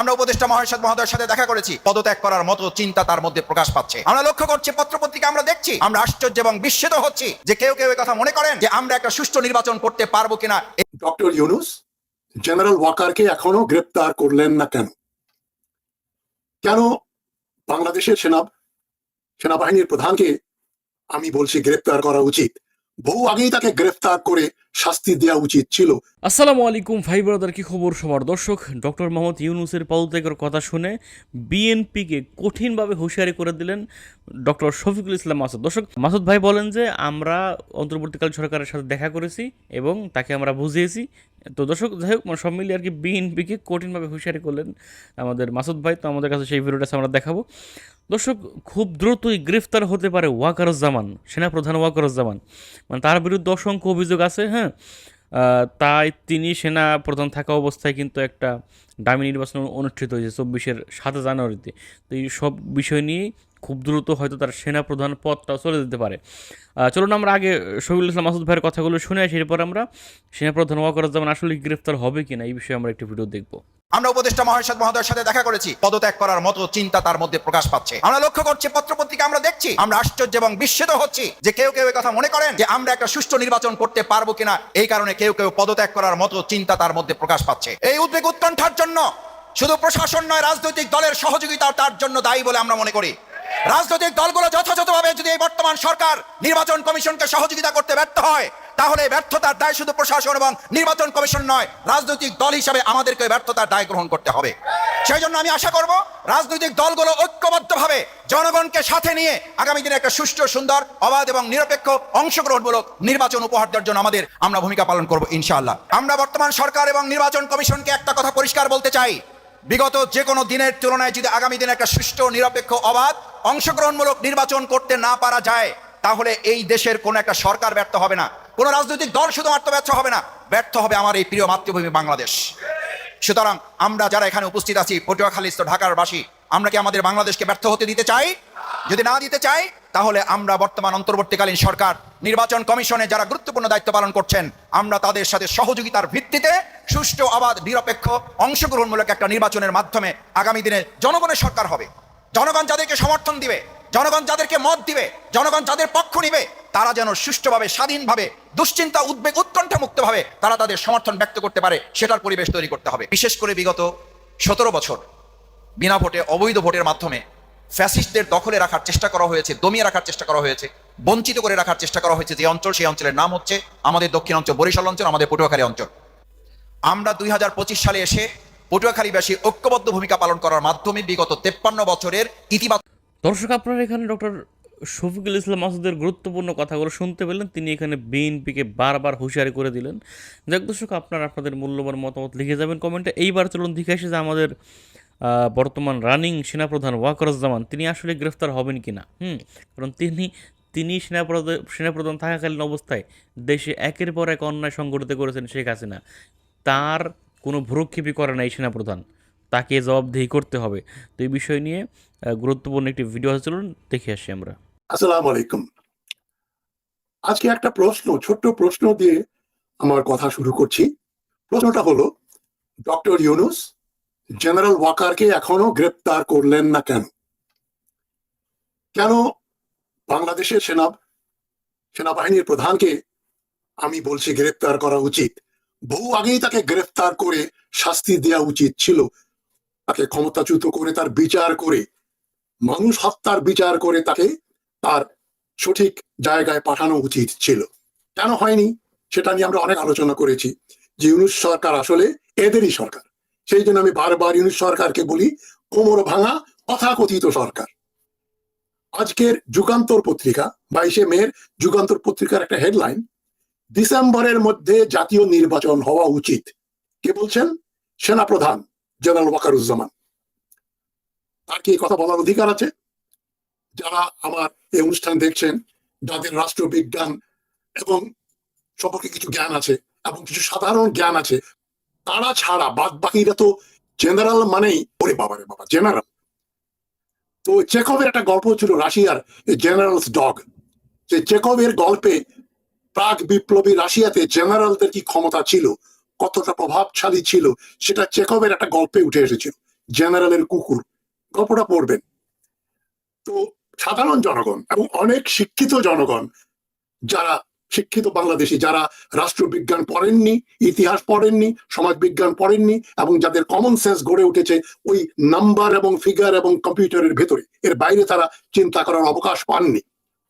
আমরা উপদেষ্টা মহাশয় মহোদয়ের সাথে দেখা করেছি। পদত্যাগ করার মতো চিন্তা তার মধ্যে প্রকাশ পাচ্ছে। আমরা লক্ষ্য করছি, পত্রপত্রিকা আমরা দেখছি। আমরা আশ্চর্য এবং বিস্মিত হচ্ছি যে কেউ কেউ কথা মনে করেন যে আমরা একটা সুষ্ঠু নির্বাচন করতে পারব কিনা। ডক্টর ইউনুস, জেনারেল ওয়াকারকে এখনও গ্রেপ্তার করলেন না কেন? কেন বাংলাদেশের সেনা সেনাবাহিনীর প্রধানকে আমি বলছি গ্রেপ্তার করা উচিত? বহু আগেই তাকে গ্রেফতার করে শাস্তি দেওয়া উচিত ছিল। আসসালামু আলাইকুম ভাই ব্রাদার, কি খবর সবার? দর্শক, ডক্টর মোহাম্মদ ইউনুসের পদত্যাগের কথা শুনে বিএনপিকে কঠিনভাবে হুঁশিয়ারি করে দিলেন ডক্টর শফিকুল ইসলাম মাসুদ। দর্শক, মাসুদ ভাই বলেন যে, আমরা অন্তর্বর্তীকালীন সরকারের সাথে দেখা করেছি এবং তাকে আমরা বুঝিয়েছি। তো দর্শক, যাই হোক মানে সব মিলিয়ে আর কি বিএনপিকে কঠিনভাবে হুঁশিয়ারি করলেন আমাদের মাসুদ ভাই। তো আমাদের কাছে সেই ভিডিওটা আমরা দেখাবো। দর্শক, খুব দ্রুতই গ্রেফতার হতে পারে ওয়াকারুজ্জামান, সেনাপ্রধান ওয়াকারুজ্জামান। মানে তার বিরুদ্ধে অসংখ্য অভিযোগ আছে হ্যাঁ? আহ, তাই তিনি সেনা প্রধান থাকা অবস্থায় কিন্তু একটা ডামি নির্বাচন অনুষ্ঠিত হয়েছে চব্বিশের সাত জানুয়ারিতে। তো এই সব বিষয় নিয়ে খুব দ্রুত হয়তো তার সেনা প্রধান পদটা চলে যেতে পারে। চলুন আমরা আগে শহীদুল ইসলাম, মাসুদ ভাইয়ের কথাগুলো শুনে আসি, এরপর আমরা সেনা প্রধান ওয়াকারুজ্জামান আসলে গ্রেফতার হবে কিনা, এই বিষয়ে আমরা একটি ভিডিও দেখব। আমরা উপদেষ্টা মহাশয় মহোদয়ের সাথে দেখা করেছি। পদত্যাগ করার মতো চিন্তা তার মধ্যে প্রকাশ পাচ্ছে। আমরা লক্ষ্য করছি, পত্রপত্রিকা আমরা দেখছি। আমরা আশ্চর্য এবং বিস্মিত হচ্ছি যে কেউ কেউ কথা মনে করেন যে আমরা একটা সুষ্ঠু নির্বাচন করতে পারব কিনা। এই কারণে কেউ কেউ পদত্যাগ করার মতো চিন্তা তার মধ্যে প্রকাশ পাচ্ছে। এই উদ্বেগ উৎকণ্ঠার জন্য শুধু প্রশাসন নয়, রাজনৈতিক দলের সহযোগিতা তার জন্য দায়ী বলে আমরা মনে করি। রাজনৈতিক দলগুলো যথাযথভাবে যদি এই বর্তমান সরকার নির্বাচন কমিশনকে সহযোগিতা করতে ব্যর্থ হয়, তাহলে ব্যর্থতার দায় শুধু প্রশাসন এবং নির্বাচন কমিশন নয়, রাজনৈতিক দল হিসাবে আমাদেরকে ব্যর্থতার দায় গ্রহণ করতে হবে। সেই জন্য আমি আশা করব রাজনৈতিক দলগুলো ঐক্যবদ্ধভাবে জনগণকে সাথে নিয়ে আগামী দিনে একটা সুষ্ঠু, সুন্দর, অবাধ এবং নিরপেক্ষ অংশগ্রহণমূলক নির্বাচন উপহার দেওয়ার জন্য আমাদের আমরা ভূমিকা পালন করব ইনশাআল্লাহ। আমরা বর্তমান সরকার এবং নির্বাচন কমিশনকে একটা কথা পরিষ্কার বলতে চাই। বিগত যে কোনো দিনের তুলনায় যদি আগামী দিনে একটা সুষ্ঠু, নিরপেক্ষ, অবাধ, অংশগ্রহণমূলক নির্বাচন করতে না পারা যায়, তাহলে এই দেশের কোনো একটা সরকার ব্যর্থ হবে না। কোনো রাজনৈতিক দল শুধুমাত্র ব্যর্থ হবে না, ব্যর্থ হবে আমার এই প্রিয় মাতৃভূমি বাংলাদেশ। সুতরাং আমরা যারা এখানে উপস্থিত আছি পটুয়াখালীস্থ ঢাকার বাসী আমরা কি আমাদের বাংলাদেশকে ব্যর্থ হতে দিতে চাই? যদি না দিতে চাই তাহলে আমরা বর্তমান অন্তর্বর্তীকালীন সরকার, নির্বাচন কমিশনে যারা গুরুত্বপূর্ণ দায়িত্ব পালন করছেন, আমরা তাদের সাথে সহযোগিতার ভিত্তিতে সুষ্ঠু, অবাধ, নিরপেক্ষ, অংশগ্রহণমূলক একটা নির্বাচনের মাধ্যমে আগামী দিনে জনগণের সরকার হবে। জনগণ যাদেরকে সমর্থন দিবে, জনগণ যাদেরকে মত দিবে, জনগণ যাদের পক্ষ নিবে, তারা যেন সুষ্ঠুভাবে, স্বাধীনভাবে, দুশ্চিন্তা, উদ্বেগ উৎকণ্ঠা মুক্তভাবে তারা তাদের সমর্থন ব্যক্ত করতে পারে, সেটার পরিবেশ তৈরি করতে হবে। বিশেষ করে বিগত সতেরো বছর, বিনা ভোটে, অবৈধ ভোটের মাধ্যমে ফ্যাসিস্টদের দখলে রাখার চেষ্টা করা হয়েছে, দমিয়ে রাখার চেষ্টা করা হয়েছে, বঞ্চিত করে রাখার চেষ্টা করা হয়েছে যে অঞ্চল, সেই অঞ্চলের নাম হচ্ছে আমাদের দক্ষিণ অঞ্চল, বরিশাল অঞ্চল, আমাদের পটুয়াখালী অঞ্চল। আমরা দুই হাজার পঁচিশ সালে এসে পটুয়াখালীবাসী ঐক্যবদ্ধ ভূমিকা পালন করার মাধ্যমে বিগত তেপ্পান্ন বছরের ইতিবাচক দর্শক, আপনারা এখানে ডক্টর শফিকুল ইসলাম মাসুদের গুরুত্বপূর্ণ কথাগুলো শুনতে পেলেন। তিনি এখানে বিএনপিকে বারবার হুঁশিয়ারি করে দিলেন। যাক দর্শক, আপনারা আপনাদের মূল্যবান মতামত লিখে যাবেন কমেন্টে। এইবার চলুন দেখে আসি যে আমাদের বর্তমান রানিং সেনাপ্রধান ওয়াকরুজ্জামান, তিনি আসলে গ্রেফতার হবেন কি না হুম, কারণ তিনি তিনি সেনাপ্রধান সেনাপ্রধান থাকাকালীন অবস্থায় দেশে একের পর এক অন্যায় সংগঠিত করেছেন শেখ হাসিনা। তার কোনো ভ্রুক্ষেপই করে না এই সেনাপ্রধান। তাকে জবাবদিহি করতে হবে। তো এই বিষয় নিয়ে গুরুত্বপূর্ণ একটি ভিডিও আছে, চলুন দেখে আসি আমরা। আসসালামু আলাইকুম। আজকে একটা প্রশ্ন, ছোট্ট প্রশ্ন দিয়ে আমার কথা শুরু করছি। প্রশ্নটা হলো, ডক্টর ইউনুস জেনারেল ওয়াকারকে এখনও গ্রেপ্তার করলেন না কেন? কেন বাংলাদেশের সেনা, সেনাবাহিনীর প্রধানকে আমি বলছি গ্রেপ্তার করা উচিত? বহু আগেই তাকে গ্রেফতার করে শাস্তি দেওয়া উচিত ছিল। তাকে ক্ষমতাচ্যুত করে তার বিচার করে, মানুষ হত্যার বিচার করে তাকে তার সঠিক জায়গায় পাঠানো উচিত ছিল। কেন হয়নি? সেটা নিয়ে আমরা অনেক আলোচনা করেছি। যে ইউনুস সরকার আসলে এদেরই সরকার। সেই জন্য আমি বারবার ইউনিট সরকারকে বলি, কোমর ভাঙা তথাকথিত সরকার। আজকের যুগান্তর পত্রিকা, বাইশে মের যুগান্তর পত্রিকার একটা হেডলাইন ডিসেম্বরের মধ্যে জাতীয় নির্বাচন হওয়া উচিত। কে বলছেন? সেনাপ্রধান জেনারেল ওয়াকারুজ্জামান। তার কি কথা বলার অধিকার আছে? যারা আমার এই অনুষ্ঠান দেখছেন, যাদের রাষ্ট্রবিজ্ঞান এবং সম্পর্কে কিছু জ্ঞান আছে এবং কিছু সাধারণ জ্ঞান আছে তারা ছাড়া বাদ বাকিরা তো জেনারেল মানেই, ওরে বাবা রে বাবা জেনারেল তো চেকবের একটা গল্প ছিল রাশিয়ার জেনারেলস ডগ যে চেকবের গল্পে প্রাক বিপ্লবী রাশিয়াতে জেনারেলদের কি ক্ষমতা ছিল, কতটা প্রভাবশালী ছিল, সেটা চেকবের একটা গল্পে উঠে এসেছিল জেনারেলের কুকুর। গল্পটা পড়বেন। তো সাধারণ জনগণ এবং অনেক শিক্ষিত জনগণ, যারা শিক্ষিত বাংলাদেশি যারা রাষ্ট্রবিজ্ঞান পড়েননি, ইতিহাস পড়েননি, সমাজবিজ্ঞান পড়েননি এবং যাদের কমন সেন্স গড়ে উঠেছে ওই নাম্বার এবং ফিগার এবং কম্পিউটারের ভেতরে, এর বাইরে তারা চিন্তা করার অবকাশ পাননি।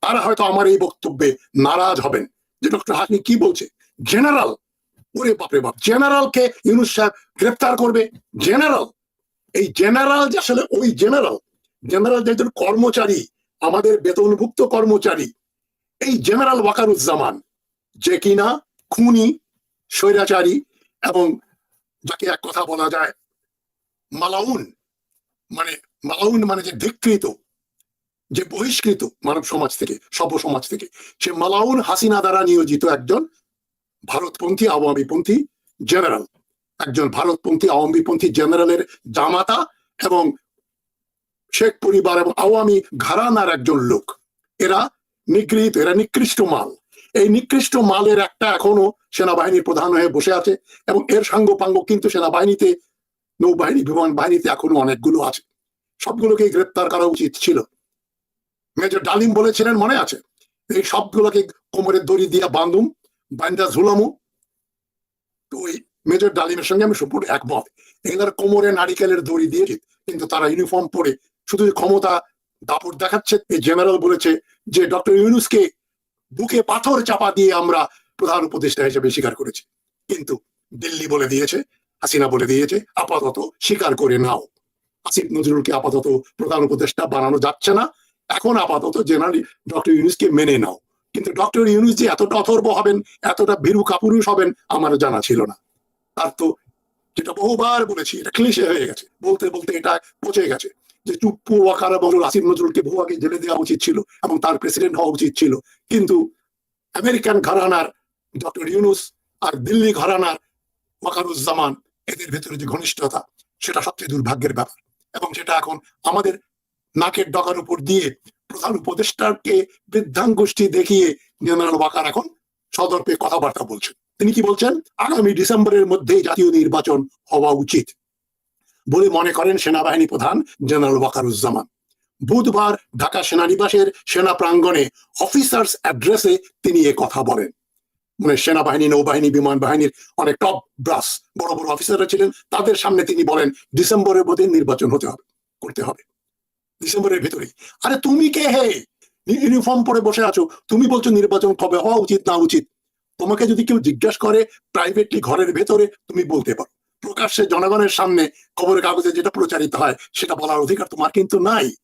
তারা হয়তো আমার এই বক্তব্যে নারাজ হবেন যে ডক্টর হাসনি কি বলছে? জেনারেল ওরে বাপরে বাপ জেনারেলকে ইউনুস সাহেব গ্রেপ্তার করবে? জেনারেল এই জেনারেল যে আসলে ওই জেনারেল জেনারেল যে কর্মচারী, আমাদের বেতনভুক্ত কর্মচারী এই জেনারেল ওয়াকারুজ্জামান যে কিনা খুনি, স্বৈরাচারী এবং যাকে এক কথা বলা যায় মালাউন মানে মালাউন মানে যে ধিকৃত, যে বহিষ্কৃত মানব সমাজ থেকে, সভ্য সমাজ থেকে, সে মালাউন হাসিনা দ্বারা নিয়োজিত একজন ভারতপন্থী, আওয়ামীপন্থী জেনারেল একজন ভারতপন্থী, আওয়ামীপন্থী জেনারেলের জামাতা এবং শেখ পরিবার এবং আওয়ামী ঘরানার একজন লোক। এরা নিগৃহীত, এরা নিকৃষ্ট মাল। এই নিকৃষ্ট মালের একটা এখনও সেনাবাহিনীর প্রধান হয়ে বসে আছে এবং এর সাঙ্গ পাঙ্গ কিন্তু সেনাবাহিনীতে, নৌবাহিনী, বিমান বাহিনীতে এখনও অনেকগুলো আছে। সবগুলোকে গ্রেপ্তার করা উচিত ছিল। মেজর ডালিম বলেছিলেন, মনে আছে? এই সবগুলোকে কোমরের দড়ি দিয়ে বান্ধুম বান্দা ঝুলামু। তো ওই মেজর ডালিমের সঙ্গে আমি সম্পূর্ণ একমত। এগুলোর কোমরে নারিকেলের দড়ি দিয়ে কিন্তু তারা ইউনিফর্ম পরে শুধু ক্ষমতা দাপট দেখাচ্ছে জেনারেল বলেছে যে ডক্টর ইউনুসকে বুকে পাথর চাপা দিয়ে আমরা প্রধান উপদেষ্টা হিসেবে স্বীকার করেছি। কিন্তু দিল্লি বলে দিয়েছে, হাসিনা বলে দিয়েছে, আপাতত স্বীকার করে নাও। আসিফ নজরুলকে আপাতত প্রধান উপদেষ্টা বানানো যাচ্ছে না। এখন আপাতত জেনারেল ডক্টর ইউনুসকে মেনে নাও। কিন্তু ডক্টর ইউনুস যে এতটা অথর্ব হবেন, এতটা ভীরু কাপুরুষ হবেন আমার জানা ছিল না। তার তো যেটা বহুবার বলেছি, এটা ক্লিশে হয়ে গেছে। বলতে বলতে এটা পচে গেছে। যে চুপ্পু ওয়াকার এবং আসিফ নজরুলকে আগে জেলে দেওয়া উচিত ছিল এবং তার প্রেসিডেন্ট হওয়া উচিত ছিল। কিন্তু আমেরিকান ঘরানার ডক্টর ইউনুস আর দিল্লি ঘরানার ওয়াকারুজ্জামান এদের ভেতরে যে ঘনিষ্ঠতা, সেটা সবচেয়ে দুর্ভাগ্যের ব্যাপার। এবং সেটা এখন আমাদের নাকের ডগার উপর দিয়ে প্রধান উপদেষ্টাকে বৃদ্ধাঙ্গুষ্ঠী দেখিয়ে জেনারেল ওয়াকার এখন সদর্পে কথাবার্তা বলছেন। তিনি কি বলছেন? আগামী ডিসেম্বরের মধ্যে জাতীয় নির্বাচন হওয়া উচিত। বলে মনে করেন সেনাবাহিনী প্রধান জেনারেল ওয়াকারুজ্জামান। বুধবার ঢাকা সেনানিবাসের সেনা প্রাঙ্গণে অফিসার্স অ্যাড্রেসে তিনি এ কথা বলেন। মানে সেনাবাহিনী, নৌবাহিনী, বিমান বাহিনীর অনেক টপ ব্রাস, বড় বড় অফিসাররা ছিলেন, তাদের সামনে তিনি বলেন, ডিসেম্বরের মধ্যে নির্বাচন হতে হবে, করতে হবে। ডিসেম্বরের ভেতরেই। আরে তুমি কে হে? ইউনিফর্ম পরে বসে আছো। তুমি বলছো নির্বাচন কবে? হওয়া উচিত, না উচিত। তোমাকে যদি কেউ জিজ্ঞাসা করে প্রাইভেটলি ঘরের ভেতরে, তুমি বলতে পারো। প্রকাশ্যে জনগণের সামনে খবরের কাগজে যেটা প্রচারিত হয়, সেটা বলার অধিকার তোমার কিন্তু নাই।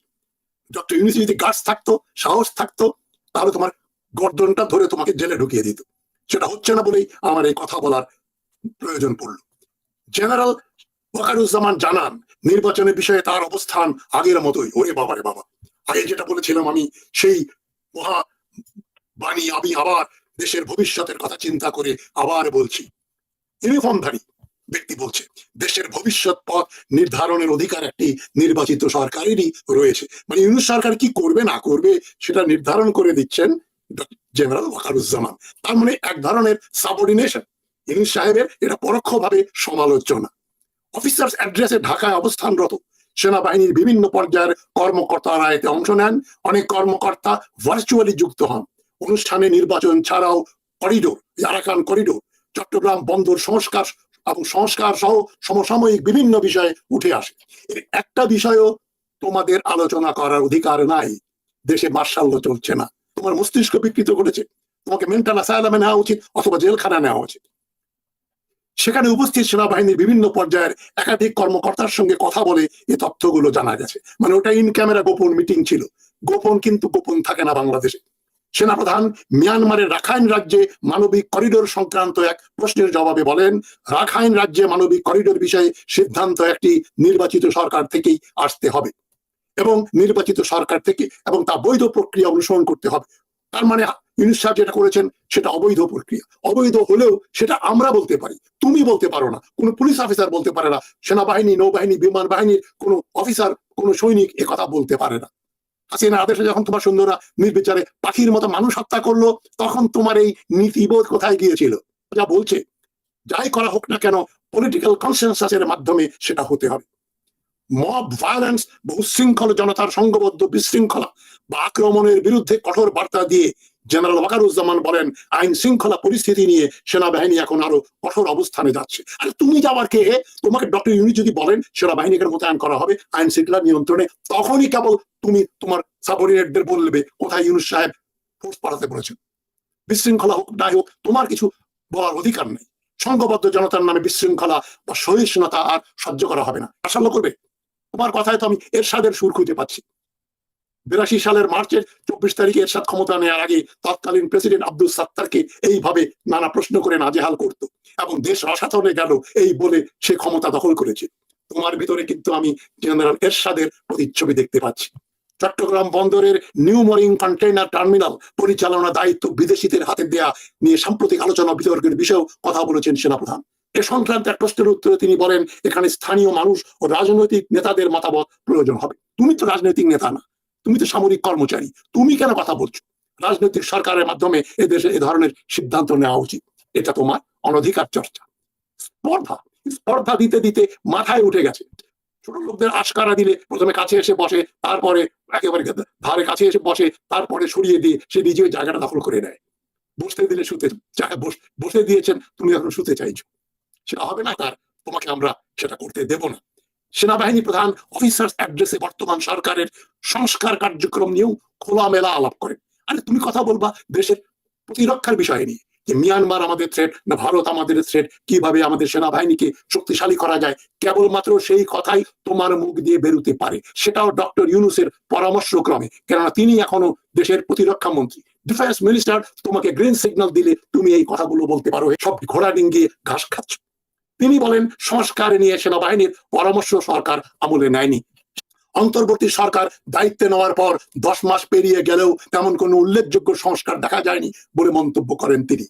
ডক্টর ইউনিস যদি গার্ডস থাকতো, সাহস থাকতো, তাহলে তোমার গর্দনটা ধরে তোমাকে জেলে ঢুকিয়ে দিত। সেটা হচ্ছে না বলেই আমার এই কথা বলার প্রয়োজন পড়ল। জেনারেল ওয়াকারুজ্জামান জানান, নির্বাচনের বিষয়ে তার অবস্থান আগের মতোই। ওরে বাবারে বাবা। আগে যেটা বলেছিলাম আমি, সেই মহা বাণী আমি আবার দেশের ভবিষ্যতের কথা চিন্তা করে আবার বলছি। ইউনিফর্মধারী ব্যক্তি বলছে, দেশের ভবিষ্যৎ পথ নির্ধারণের অধিকার একটি নির্বাচিত সরকারেরই রয়েছে। মানে ইউনুস সরকার কি করবে, না করবে, সেটা নির্ধারণ করে দিচ্ছেন জেনারেল ওয়াকারুজ্জামান। তার মানে এক ধরনের সাবঅর্ডিনেশন ইউনুস সাহেবের এটা পরোক্ষভাবে সমালোচনা। অফিসার্স অ্যাড্রেসে ঢাকায় অবস্থানরত সেনাবাহিনীর বিভিন্ন পর্যায়ের কর্মকর্তারা এতে অংশ নেন। অনেক কর্মকর্তা ভার্চুয়ালি যুক্ত হন। অনুষ্ঠানে নির্বাচন ছাড়াও করিডোর আরাকান করিডোর চট্টগ্রাম বন্দর সংস্কার এবং সংস্কার সহ সমসাময়িক বিভিন্ন বিষয়ে উঠে আসে। একটা বিষয়ও তোমাদের আলোচনা করার অধিকার নাই। দেশে মার্শাল্য চলছে না। তোমার মস্তিষ্ক বিকৃত করেছে। তোমাকে মেন্টাল অ্যাসাইলামে নেওয়া উচিত অথবা জেলখানা নেওয়া উচিত। সেখানে উপস্থিত সেনাবাহিনীর বিভিন্ন পর্যায়ের একাধিক কর্মকর্তার সঙ্গে কথা বলে এই তথ্যগুলো জানা গেছে। মানে ওটা ইন ক্যামেরা গোপন মিটিং ছিল। গোপন কিন্তু গোপন থাকে না বাংলাদেশে। সেনাপ্রধান মিয়ানমারের রাখাইন রাজ্যে মানবিক করিডোর সংক্রান্ত এক প্রশ্নের জবাবে বলেন, রাখাইন রাজ্যে মানবিক করিডোর বিষয়ে সিদ্ধান্ত একটি নির্বাচিত সরকার থেকেই আসতে হবে এবং নির্বাচিত সরকার থেকে এবং তা বৈধ প্রক্রিয়া অনুসরণ করতে হবে। তার মানে ইউনুস সাহেব যেটা করেছেন সেটা অবৈধ প্রক্রিয়া। অবৈধ হলেও সেটা আমরা বলতে পারি, তুমি বলতে পারো না, কোনো পুলিশ অফিসার বলতে পারে না, সেনাবাহিনী, নৌবাহিনী, বিমান বাহিনীর কোনো অফিসার, কোনো সৈনিক কথা বলতে পারে না। হাসিনা আদেশে যখন তোমার সুন্দররা নির্বিচারে পাখির মতো মানুষ হত্যা করল, তখন তোমার এই নীতিবোধ কোথায় গিয়েছিল? যা বলছে, যাই করা হোক না কেন পলিটিক্যাল কনসেন্সাসের মাধ্যমে সেটা হতে হবে। মব ভায়োলেন্স বা উচ্ছৃঙ্খল জনতার সংঘবদ্ধ বিশৃঙ্খলা বা আক্রমণের বিরুদ্ধে কঠোর বার্তা দিয়ে জেনারেল ওয়াকারুজ্জামান বলেন, আইন শৃঙ্খলা পরিস্থিতি নিয়ে সেনাবাহিনী এখন আরও কঠোর অবস্থানে যাচ্ছে। আর তুমি যাওয়ার কে তোমাকে ডক্টর ইউনি যদি বলেন সেনাবাহিনীকে মোতায়েন করা হবে, আইন শৃঙ্খলা নিয়ন্ত্রণে, তখনই কেবল তুমি তোমার সাবঅর্ডিনেটদের বলবে, কোথায় ইউনুস সাহেব ফোর্স পাঠাতে বলেছেন বিশৃঙ্খলা হোক নাই হোক, তোমার কিছু বলার অধিকার নেই। সংঘবদ্ধ জনতার নামে বিশৃঙ্খলা বা সহিষ্ণুতা আর সহ্য করা হবে না। আশাল্য করবে, তোমার কথায় তো আমি এরশাদের সুর খুঁজে পাচ্ছি। বিরাশি সালের মার্চের চব্বিশ তারিখে এরশাদ ক্ষমতা নেওয়ার আগে তৎকালীন প্রেসিডেন্ট আব্দুল সাত্তারকে এইভাবে নানা প্রশ্ন করে নাজেহাল করত এবং দেশ রসাতলে গেল এই বলে সে ক্ষমতা দখল করেছে। তোমার ভিতরে কিন্তু আমি জেনারেল এরশাদের প্রতিচ্ছবি দেখতে পাচ্ছি। চট্টগ্রাম বন্দরের নিউ মরিং কন্টেইনার টার্মিনাল পরিচালনা দায়িত্ব বিদেশিদের হাতে দেয়া নিয়ে সাম্প্রতিক আলোচনা বিতর্কের বিষয়েও কথা বলেছেন সেনাপ্রধান। এ সংক্রান্ত এক প্রশ্নের উত্তরে তিনি বলেন, এখানে স্থানীয় মানুষ ও রাজনৈতিক নেতাদের মতামত প্রয়োজন হবে। তুমি তো রাজনৈতিক নেতা না। তুমি তো সামরিক কর্মচারী, তুমি কেন কথা বলছো? রাজনৈতিক সরকারের মাধ্যমে এদেশে এ ধরনের সিদ্ধান্ত নেওয়া উচিত। এটা তোমার অনধিকার চর্চা। স্পর্ধা স্পর্ধা দিতে দিতে মাথায় উঠে গেছে। ছোট লোকদের আশকারা দিলে প্রথমে কাছে এসে বসে, তারপরে একেবারে ধারে কাছে এসে বসে, তারপরে সরিয়ে দিয়ে সে নিজে জায়গাটা দখল করে নেয়। বসতে দিলে শুতে বসে দিয়েছেন, তুমি এখন শুতে চাইছো। সেটা হবে না তার, তোমাকে আমরা সেটা করতে দেব না। সেনাবাহিনী প্রধান অফিসার্স অ্যাড্রেসে বর্তমান সরকারের সংস্কার কার্যক্রম নিয়েও খোলামেলা আলাপ করেন আরে, তুমি কথা বলবা দেশের প্রতিরক্ষার বিষয় নিয়ে, যে মিয়ানমার আমাদের থ্রেট না ভারত আমাদের থ্রেট কীভাবে আমাদের সেনাবাহিনীকে শক্তিশালী করা যায়? কেবলমাত্র সেই কথাই তোমার মুখ দিয়ে বেরোতে পারে। সেটাও ডক্টর ইউনুসের পরামর্শক্রমে, কেননা তিনি এখনও দেশের প্রতিরক্ষা মন্ত্রী। ডিফেন্স মিনিস্টার তোমাকে গ্রিন সিগন্যাল দিলে তুমি এই কথাগুলো বলতে পারো। সব ঘোড়া ডিঙ্গিয়ে ঘাস খাচ্ছ। তিনি বলেন, সংস্কার নিয়ে সেনাবাহিনীর পরামর্শ সরকার আমলে নেয়নি। অন্তর্বর্তী সরকার দায়িত্বে নেওয়ার পর দশ মাস পেরিয়ে গেলেও তেমন কোনো উল্লেখযোগ্য সংস্কার দেখা যায়নি বলে মন্তব্য করেন তিনি।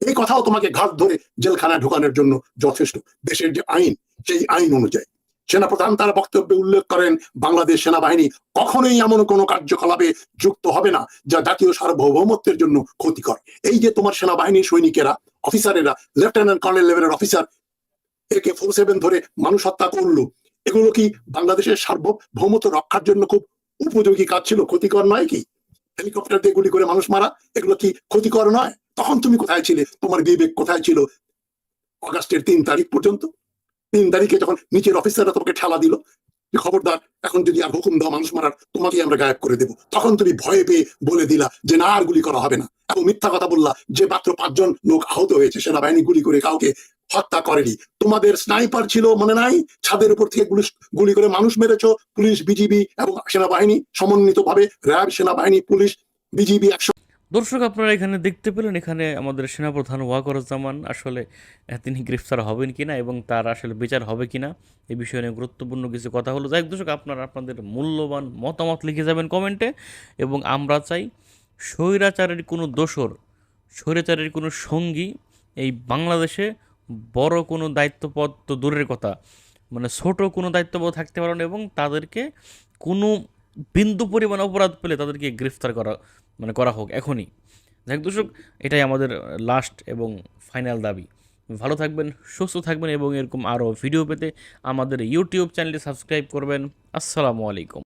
এই কথাও তোমাকে ঘাট ধরে জেলখানায় ঢোকানোর জন্য যথেষ্ট। দেশের যে আইন, সেই আইন অনুযায়ী। সেনাপ্রধান তার বক্তব্যে উল্লেখ করেন, বাংলাদেশ সেনাবাহিনী কখনোই এমন কোনো কার্যকলাপে যুক্ত হবে না যা জাতীয় সার্বভৌমত্বের জন্য ক্ষতিকর। এই যে তোমার সেনাবাহিনীর সৈনিকেরা, অফিসারেরা, লেফটেন্যান্ট কর্নেল লেভেলের অফিসার একে ফোর সেভেন ধরে মানুষ হত্যা করল। এগুলো কি বাংলাদেশের সার্বভৌমত্ব রক্ষার জন্য খুব উপযোগী কাজ ছিল, ক্ষতিকর নয় কি? হেলিকপ্টার দিয়ে গুলি করে মানুষ মারা, এগুলো কি ক্ষতিকর নয়? তখন তুমি কোথায় ছিলে? তোমার বিবেক কোথায় ছিল? অগাস্টের তিন তারিখ পর্যন্ত? তিন তারিখে যখন নিচের অফিসাররা তোমাকে ঠেলা দিল খবরদার, এখন যদি আর হুকুম দাও মানুষ মারার তোমাকে আমরা গায়েব করে দেব। তখন তুমি ভয়ে পেয়ে বলে দিলা যে না, আর গুলি করা হবে না। এবং মিথ্যা কথা বললা যে মাত্র পাঁচজন লোক আহত হয়েছে, সেনাবাহিনী গুলি করে কাউকে হত্যা করেনি। তোমাদের স্নাইপার ছিল মনে নাই? ছাদের উপর থেকে গুলি করে মানুষ মেরেছ? পুলিশ, বিজিবি এবং সেনাবাহিনী সমন্বিত ভাবে র্যাব, সেনাবাহিনী, পুলিশ, বিজিবি একশো দর্শক, আপনারা এখানে দেখতে পেলেন, এখানে আমাদের সেনাপ্রধান ওয়াকরুজ্জামান আসলে তিনি গ্রেফতার হবেন কিনা এবং তার আসলে বিচার হবে কিনা, এ বিষয়ে নিয়ে গুরুত্বপূর্ণ কিছু কথা হলো। যাই দর্শক, আপনারা আপনাদের মূল্যবান মতামত লিখে যাবেন কমেন্টে এবং আমরা চাই স্বৈরাচারের কোনো দোসর স্বৈরাচারের কোনো সঙ্গী এই বাংলাদেশে বড় কোনো দায়িত্বপদ তো দূরের কথা। মানে ছোট কোনো দায়িত্বপদ থাকতে পারে না এবং তাদেরকে কোনো বিন্দু পরিমাণ অপরাধ পেলে তাদেরকে গ্রেফতার করা মানে করা হোক এখনই। যাই দর্শক, এটাই আমাদের লাস্ট এবং ফাইনাল দাবি। ভালো থাকবেন, সুস্থ থাকবেন এবং এরকম আরও ভিডিও পেতে আমাদের ইউটিউব চ্যানেলটি সাবস্ক্রাইব করবেন। আসসালামু আলাইকুম।